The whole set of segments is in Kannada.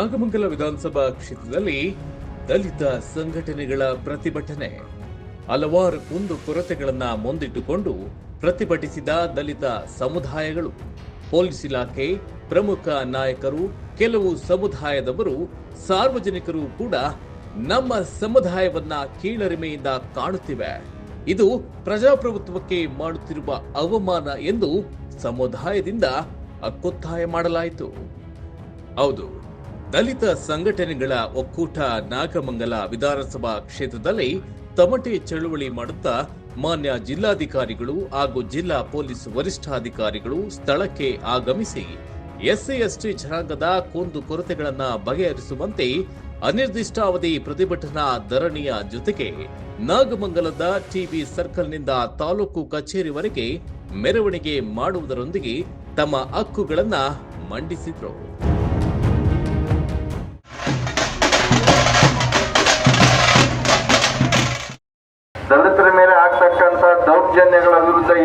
ನಾಗಮಂಗಲ ವಿಧಾನಸಭಾ ಕ್ಷೇತ್ರದಲ್ಲಿ ದಲಿತ ಸಂಘಟನೆಗಳ ಪ್ರತಿಭಟನೆ. ಹಲವಾರು ಕುಂದು ಕೊರತೆಗಳನ್ನು ಮುಂದಿಟ್ಟುಕೊಂಡು ಪ್ರತಿಭಟಿಸಿದ ದಲಿತ ಸಮುದಾಯಗಳು. ಪೊಲೀಸ್ ಇಲಾಖೆ ಪ್ರಮುಖ ನಾಯಕರು, ಕೆಲವು ಸಮುದಾಯದವರು, ಸಾರ್ವಜನಿಕರು ಕೂಡ ನಮ್ಮ ಸಮುದಾಯವನ್ನ ಕೀಳರಿಮೆಯಿಂದ ಕಾಣುತ್ತಿವೆ. ಇದು ಪ್ರಜಾಪ್ರಭುತ್ವಕ್ಕೆ ಮಾಡುತ್ತಿರುವ ಅವಮಾನ ಎಂದು ಸಮುದಾಯದಿಂದ ಅಕ್ಕೊತ್ತಾಯ ಮಾಡಲಾಯಿತು. ಹೌದು. ದಲಿತ ಸಂಘಟನೆಗಳ ಒಕ್ಕೂಟ ನಾಗಮಂಗಲ ವಿಧಾನಸಭಾ ಕ್ಷೇತ್ರದಲ್ಲಿ ತಮಟೆ ಚಳುವಳಿ ಮಾಡುತ್ತಾ ಮಾನ್ಯ ಜಿಲ್ಲಾಧಿಕಾರಿಗಳು ಹಾಗೂ ಜಿಲ್ಲಾ ಪೊಲೀಸ್ ವರಿಷ್ಠಾಧಿಕಾರಿಗಳು ಸ್ಥಳಕ್ಕೆ ಆಗಮಿಸಿ ಎಸ್ಸಿ ಎಸ್ಟಿ ಜನಾಂಗದ ಕುಂದು ಕೊರತೆಗಳನ್ನು ಬಗೆಹರಿಸುವಂತೆ ಅನಿರ್ದಿಷ್ಟಾವಧಿ ಪ್ರತಿಭಟನಾ ಧರಣಿಯ ಜೊತೆಗೆ ನಾಗಮಂಗಲದ ಟಿಬಿ ಸರ್ಕಲ್ನಿಂದ ತಾಲೂಕು ಕಚೇರಿವರೆಗೆ ಮೆರವಣಿಗೆ ಮಾಡುವುದರೊಂದಿಗೆ ತಮ್ಮ ಹಕ್ಕುಗಳನ್ನು ಮಂಡಿಸಿದ್ರು.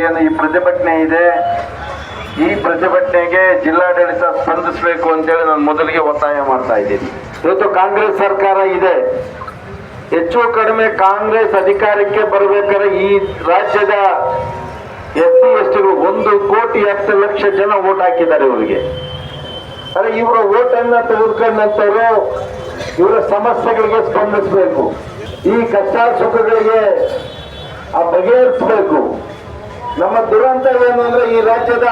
ಏನು ಈ ಪ್ರತಿಭಟನೆ ಇದೆ? ಈ ಪ್ರತಿಭಟನೆಗೆ ಜಿಲ್ಲಾಡಳಿತ ಸ್ಪಂದಿಸಬೇಕು ಅಂತೇಳಿ ನಾನು ಮೊದಲಿಗೆ ಒತ್ತಾಯ ಮಾಡ್ತಾ ಇದ್ದೀನಿ. ಇವತ್ತು ಕಾಂಗ್ರೆಸ್ ಸರ್ಕಾರ ಇದೆ. ಹೆಚ್ಚು ಕಡಿಮೆ ಕಾಂಗ್ರೆಸ್ ಅಧಿಕಾರಕ್ಕೆ ಬರಬೇಕಾದ್ರೆ ಈ ರಾಜ್ಯದ ಎಸ್ ಸಿ ಒಂದು ಕೋಟಿ ಹತ್ತು ಲಕ್ಷ ಜನ ಓಟ್ ಹಾಕಿದ್ದಾರೆ ಇವರಿಗೆ. ಅಂದ್ರೆ ಇವರ ಓಟನ್ನ ತೆಗೆದುಕೊಂಡಂತವರು ಇವರ ಸಮಸ್ಯೆಗಳಿಗೆ ಸ್ಪಂದಿಸಬೇಕು. ಈ ಕಷ್ಟ ಸುಖಗಳಿಗೆ ಆ ಬಗೆಹರಿಸಬೇಕು. ನಮ್ಮ ದುರಂತ ಏನು ಅಂದ್ರೆ ಈ ರಾಜ್ಯದ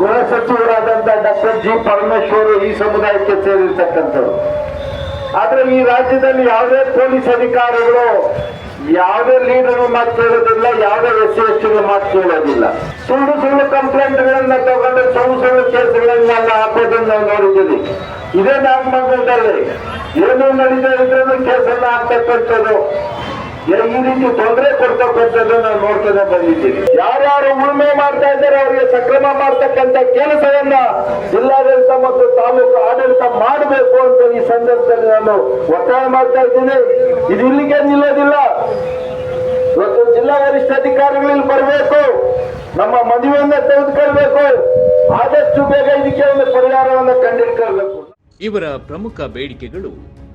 ಗೃಹ ಸಚಿವರಾದಂತ ಡಾಕ್ಟರ್ ಜಿ ಪರಮೇಶ್ವರ್ ಈ ಸಮುದಾಯಕ್ಕೆ ಸೇರಿರ್ತಕ್ಕಂಥವ್ರು. ಆದ್ರೆ ಈ ರಾಜ್ಯದಲ್ಲಿ ಯಾವುದೇ ಪೊಲೀಸ್ ಅಧಿಕಾರಿಗಳು ಯಾವುದೇ ಲೀಡರ್ ಮಾತು ಕೇಳೋದಿಲ್ಲ, ಯಾವುದೇ ಎಸ್ ಸಿ ಎಸ್ ಮಾತು ಕೇಳೋದಿಲ್ಲ. ಸುಳ್ಳು ಸುಳ್ಳು ಕಂಪ್ಲೇಂಟ್ಗಳನ್ನ ತಗೊಂಡು ಸುಳ್ಳು ಸುಳ್ಳು ಕೇಸ್ಗಳನ್ನೆಲ್ಲ ಹಾಕೋದನ್ನ ನಾವು ನೋಡಿದ್ದೀವಿ. ಇದೇ ನಾಗಮಂಗಲದಲ್ಲಿ ಏನು ನಡೀತಾ ಇದ್ರೂ ಕೇಸನ್ನ ಹಾಕ್ತಕ್ಕಂಥದ್ದು. ಈ ರೀತಿ ತೊಂದರೆ ಕೊಡ್ತಕ್ಕಂಥದ್ದು ನಾವು ನೋಡ್ತಾ ಬಂದಿದ್ದೀವಿ ಯಾರ್ಯಾರು ಉಳುಮೆ ಮಾಡ್ತಾ ಇದ್ದಾರೆ ಅವರಿಗೆ ಸಕ್ರಮ ಮಾಡ್ತಕ್ಕಂಥ ಕೆಲಸವನ್ನ ಜಿಲ್ಲಾಡಳಿತ ಮತ್ತು ತಾಲೂಕು ಆಡಳಿತ ಮಾಡಬೇಕು ಅಂತ ಈ ಸಂದರ್ಭದಲ್ಲಿ ನಾನು ಒತ್ತಾಯ ಮಾಡ್ತಾ ಇದ್ದೀನಿ. ಇದು ಇಲ್ಲಿಗೆ ನಿಲ್ಲೋದಿಲ್ಲ. ಇವತ್ತು ಜಿಲ್ಲಾ ವರಿಷ್ಠಾಧಿಕಾರಿಗಳು ಇಲ್ಲಿ ಬರಬೇಕು. ನಮ್ಮ ಮದುವೆಯನ್ನ ತೆಗೆದುಕೊಳ್ಬೇಕು. ಆದಷ್ಟು ಬೇಗ ಇದಕ್ಕೆ ಒಂದು ಪರಿಹಾರವನ್ನು ಕಂಡಿಡ್ಕೊಳ್ಬೇಕು ಇವರ ಪ್ರಮುಖ ಬೇಡಿಕೆಗಳು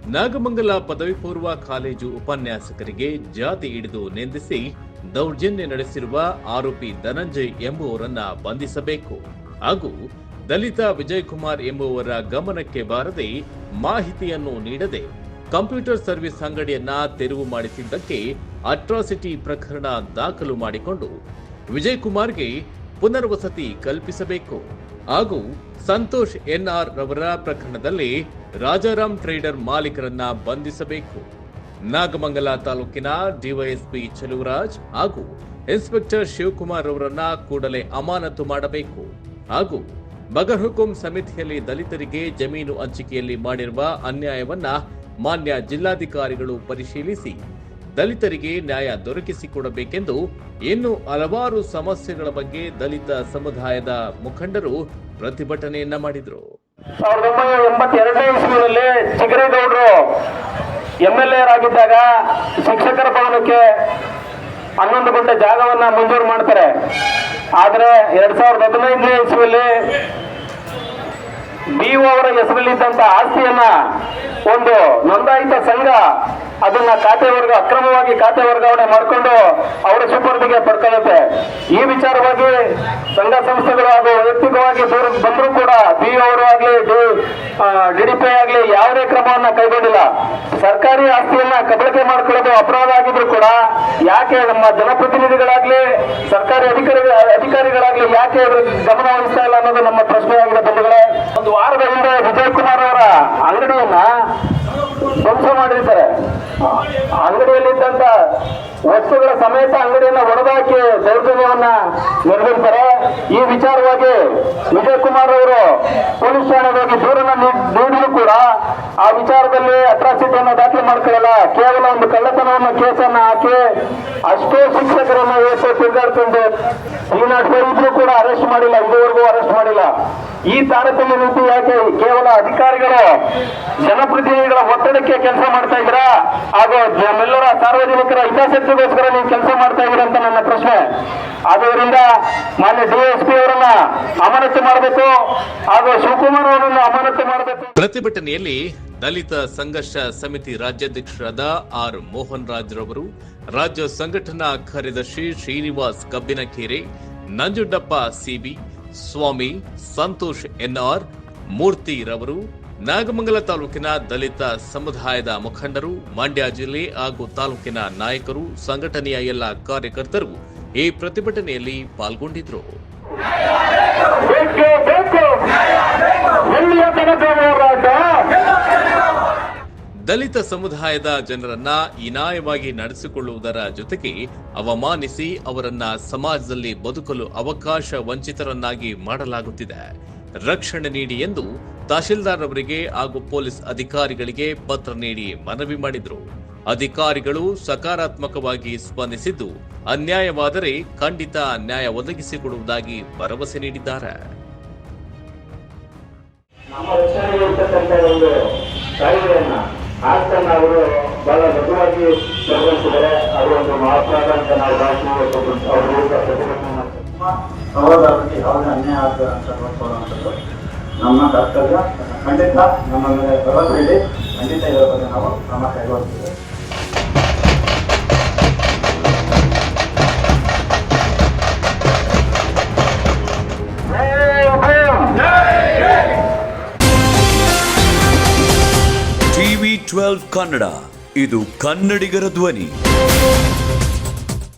ನಾಗಮಂಗಲ ಪದವಿ ಪೂರ್ವ ಕಾಲೇಜು ಉಪನ್ಯಾಸಕರಿಗೆ ಜಾತಿ ಹಿಡಿದು ನಿಂದಿಸಿ ದೌರ್ಜನ್ಯ ನಡೆಸಿರುವ ಆರೋಪಿ ಧನಂಜಯ್ ಎಂಬುವರನ್ನ ಬಂಧಿಸಬೇಕು. ಹಾಗೂ ದಲಿತ ವಿಜಯ್ ಕುಮಾರ್ ಎಂಬುವರ ಗಮನಕ್ಕೆ ಬಾರದೆ ಮಾಹಿತಿಯನ್ನು ನೀಡದೆ ಕಂಪ್ಯೂಟರ್ ಸರ್ವಿಸ್ ಅಂಗಡಿಯನ್ನ ತೆರವು ಮಾಡಿಸಿದ್ದಕ್ಕೆ ಅಟ್ರಾಸಿಟಿ ಪ್ರಕರಣ ದಾಖಲು ಮಾಡಿಕೊಂಡು ವಿಜಯ್ ಕುಮಾರ್ಗೆ ಪುನರ್ವಸತಿ ಕಲ್ಪಿಸಬೇಕು. ಹಾಗೂ ಸಂತೋಷ್ ಎನ್ಆರ್ ರವರ ಪ್ರಕರಣದಲ್ಲಿ ರಾಜಾರಾಮ್ ಟ್ರೇಡರ್ ಮಾಲೀಕರನ್ನ ಬಂಧಿಸಬೇಕು. ನಾಗಮಂಗಲ ತಾಲೂಕಿನ ಡಿವೈಎಸ್ಪಿ ಚಲುವರಾಜ್ ಹಾಗೂ ಇನ್ಸ್ಪೆಕ್ಟರ್ ಶಿವಕುಮಾರ್ ಅವರನ್ನ ಕೂಡಲೇ ಅಮಾನತು ಮಾಡಬೇಕು. ಹಾಗೂ ಬಗರ್ ಹುಕುಂ ಸಮಿತಿಯಲ್ಲಿ ದಲಿತರಿಗೆ ಜಮೀನು ಹಂಚಿಕೆಯಲ್ಲಿ ಮಾಡಿರುವ ಅನ್ಯಾಯವನ್ನ ಮಾನ್ಯ ಜಿಲ್ಲಾಧಿಕಾರಿಗಳು ಪರಿಶೀಲಿಸಿ ದಲಿತರಿಗೆ ನ್ಯಾಯ ದೊರಕಿಸಿಕೊಡಬೇಕೆಂದು ಇನ್ನು ಹಲವಾರು ಸಮಸ್ಯೆಗಳ ಬಗ್ಗೆ ದಲಿತ ಸಮುದಾಯದ ಮುಖಂಡರು ಪ್ರತಿಭಟನೆಯನ್ನ ಮಾಡಿದರು. ಸಾವಿರದ ಒಂಬೈನೂರ ಎಂಬತ್ತೆರಡನೇ ಇಸ್ವಿನಲ್ಲಿ ಚಿಗರೇಗೌಡರು ಎಂ ಎಲ್ ಆಗಿದ್ದಾಗ ಶಿಕ್ಷಕರ ಭವನಕ್ಕೆ ಹನ್ನೊಂದು ಗಂಟೆ ಜಾಗವನ್ನ ಮಂಜೂರು ಮಾಡ್ತಾರೆ. ಆದರೆ ಎರಡ್ ಸಾವಿರದ ಹದಿನೈದನೇ ಇಸ್ವಿಯಲ್ಲಿ ಬಿಒ ಅವರ ಹೆಸರಲ್ಲಿದ್ದಂತ ಆಸ್ತಿಯನ್ನ ಒಂದು ನೋಂದಾಯಿತ ಸಂಘ ಅದನ್ನ ಖಾತೆ ವರ್ಗ, ಅಕ್ರಮವಾಗಿ ಖಾತೆ ವರ್ಗಾವಣೆ ಮಾಡಿಕೊಂಡು ಅವರ ಸುಪರ್ದಿಗೆ ಪಡ್ಕೊಳ್ಳುತ್ತೆ. ಈ ವಿಚಾರವಾಗಿ ಸಂಘ ಸಂಸ್ಥೆಗಳು ಹಾಗೂ ವೈಯಕ್ತಿಕವಾಗಿ ದೂರ ಬಂದರೂ ಕೂಡ ಬಿ ಅವರು ಆಗ್ಲಿ ಡಿಡಿಪಿ ಆಗ್ಲಿ ಯಾವುದೇ ಕ್ರಮವನ್ನ ಕೈಗೊಂಡಿಲ್ಲ. ಸರ್ಕಾರಿ ಆಸ್ತಿಯನ್ನ ಕಬಳಕೆ ಮಾಡ್ಕೊಳ್ಳೋದು ಅಪರಾಧ ಆಗಿದ್ರು ಕೂಡ ಯಾಕೆ ನಮ್ಮ ಜನಪ್ರತಿನಿಧಿಗಳಾಗ್ಲಿ, ಸರ್ಕಾರಿ ಅಧಿಕಾರಿ, ಅಧಿಕಾರಿಗಳಾಗ್ಲಿ ಯಾಕೆ ಗಮನ ಹರಿಸ್ತಾ ಇಲ್ಲ ಅನ್ನೋದು ನಮ್ಮ ಪ್ರಶ್ನೆಯಾಗಿದೆ ಬಂಧುಗಳೇ ಒಂದು ವಾರದ ಹಿಂದೆ ವಿಜಯ್ ಕುಮಾರ್ ಅವರ ಅಂಗಡಿಯನ್ನ ಧ್ವಂಸ ಮಾಡಿರ್ತಾರೆ. ಅಂಗಡಿಯಲ್ಲಿದ್ದಂತ ವಸ್ತುಗಳ ಸಮೇತ ಅಂಗಡಿಯನ್ನ ಹೊಡೆದಾಕಿ ದೌರ್ಜನ್ಯವನ್ನ ನೆರವೇರ್ತಾರೆ ಈ ವಿಚಾರವಾಗಿ ವಿಜಯ್ ಕುಮಾರ್ ಅವರು ಪೊಲೀಸ್ ಠಾಣೆಗೆ ಹೋಗಿ ದೂರನ್ನ ನೀಡ್- ನೀಡಿದ್ರು ಕೂಡ ಆ ವಿಚಾರದಲ್ಲಿ ಅಟ್ರಾಸಿಟಿಯನ್ನು ದಾಖಲೆ ಮಾಡ್ಕೊಳ್ಳಲ್ಲ. ಕೇವಲ ಒಂದು ಕಳ್ಳತನವನ್ನು ಕೇಸನ್ನ ಹಾಕಿ ಅಷ್ಟೇ ಶಿಕ್ಷಕರನ್ನು ಇವತ್ತು ತಿರುಗಾಡ್ಕೊಂಡು ಈ ಇದ್ರು ಕೂಡ ಅರೆಸ್ಟ್ ಮಾಡಿಲ್ಲ, ಇದುವರೆಗೂ ಅರೆಸ್ಟ್ ಮಾಡಿಲ್ಲ. ಈ ತಾರತಮ್ಯ ನೀತಿ ಯಾಕೆ ಕೇವಲ ಅಧಿಕಾರಿಗಳು, ಜನಪ್ರತಿನಿಧಿಗಳ ಒತ್ತಡಕ್ಕೆ ಕೆಲಸ ಮಾಡ್ತಾ ಇದ್ರ ಹಾಗೂ ನಮ್ಮೆಲ್ಲರ ಸಾರ್ವಜನಿಕರ ಹಿತಾಸಕ್ತಿಗೋಸ್ಕರ ನೀವು ಕೆಲಸ ಮಾಡ್ತಾ ಇದ್ದೀರಿ ಅಂತ ನನ್ನ ಪ್ರಶ್ನೆ. ಆದ್ದರಿಂದ ಮಾನ್ಯ ಡಿಎಸ್ಪಿ ಅವರನ್ನ ಅಮಾನತು ಮಾಡಬೇಕು, ಹಾಗೂ ಶಿವಕುಮಾರ್ ಅವರನ್ನು ಅಮಾನತು ಮಾಡಬೇಕು. ಪ್ರತಿಭಟನೆಯಲ್ಲಿ ದಲಿತ ಸಂಘರ್ಷ ಸಮಿತಿ ರಾಜ್ಯಾಧ್ಯಕ್ಷರಾದ ಆರ್ ಮೋಹನ್ ರಾಜ್ ರವರು ರಾಜ್ಯ ಸಂಘಟನಾ ಕಾರ್ಯದರ್ಶಿ ಶ್ರೀನಿವಾಸ್ ಕಬ್ಬಿನಕೇರಿ, ನಂಜುಂಡಪ್ಪ ಸಿಬಿ ಸ್ವಾಮಿ ಸಂತೋಷ್ ಎನ್ಆರ್ ಮೂರ್ತಿ ರವರು ನಾಗಮಂಗಲ ತಾಲೂಕಿನ ದಲಿತ ಸಮುದಾಯದ ಮುಖಂಡರು, ಮಂಡ್ಯ ಜಿಲ್ಲೆ ಹಾಗೂ ತಾಲೂಕಿನ ನಾಯಕರು, ಸಂಘಟನೆಯ ಎಲ್ಲ ಕಾರ್ಯಕರ್ತರು ಈ ಪ್ರತಿಭಟನೆಯಲ್ಲಿ ಹೋರಾಟ ದಲಿತ ಸಮುದಾಯದ ಜನರನ್ನ ಇನಾಯವಾಗಿ ನಡೆಸಿಕೊಳ್ಳುವುದರ ಜೊತೆಗೆ ಅವಮಾನಿಸಿ ಅವರನ್ನ ಸಮಾಜದಲ್ಲಿ ಬದುಕಲು ಅವಕಾಶ ವಂಚಿತರನ್ನಾಗಿ ಮಾಡಲಾಗುತ್ತಿದೆ. ರಕ್ಷಣೆ ನೀಡಿ ಎಂದು ತಹಶೀಲ್ದಾರ್ ಅವರಿಗೆ ಹಾಗೂ ಪೊಲೀಸ್ ಅಧಿಕಾರಿಗಳಿಗೆ ಪತ್ರ ನೀಡಿ ಮನವಿ ಮಾಡಿದರು. ಅಧಿಕಾರಿಗಳು ಸಕಾರಾತ್ಮಕವಾಗಿ ಸ್ಪಂದಿಸಿದ್ದು ಅನ್ಯಾಯವಾದರೆ ಖಂಡಿತ ನ್ಯಾಯ ಒದಗಿಸಿಕೊಡುವುದಾಗಿ ಭರವಸೆ ನೀಡಿದ್ದಾರೆ. ಸಹೋದರರಿಗೆ ಯಾವುದೇ ಅನ್ಯಾಯ ಆಗ್ತದೆ ಅಂತ ನಮ್ಮ ಕರ್ತವ್ಯ, ಖಂಡಿತ ನಮ್ಮ ಮೇಲೆ ಭರವಸೆ ಇಡಿ ಖಂಡಿತ ಇದರ ಬಗ್ಗೆ ನಾವು ಕ್ರಮ ಕೈಗೊಳ್ತೀವಿ. ಟಿವಿ ಟ್ವೆಲ್ವ್ ಕನ್ನಡ, ಇದು ಕನ್ನಡಿಗರ ಧ್ವನಿ.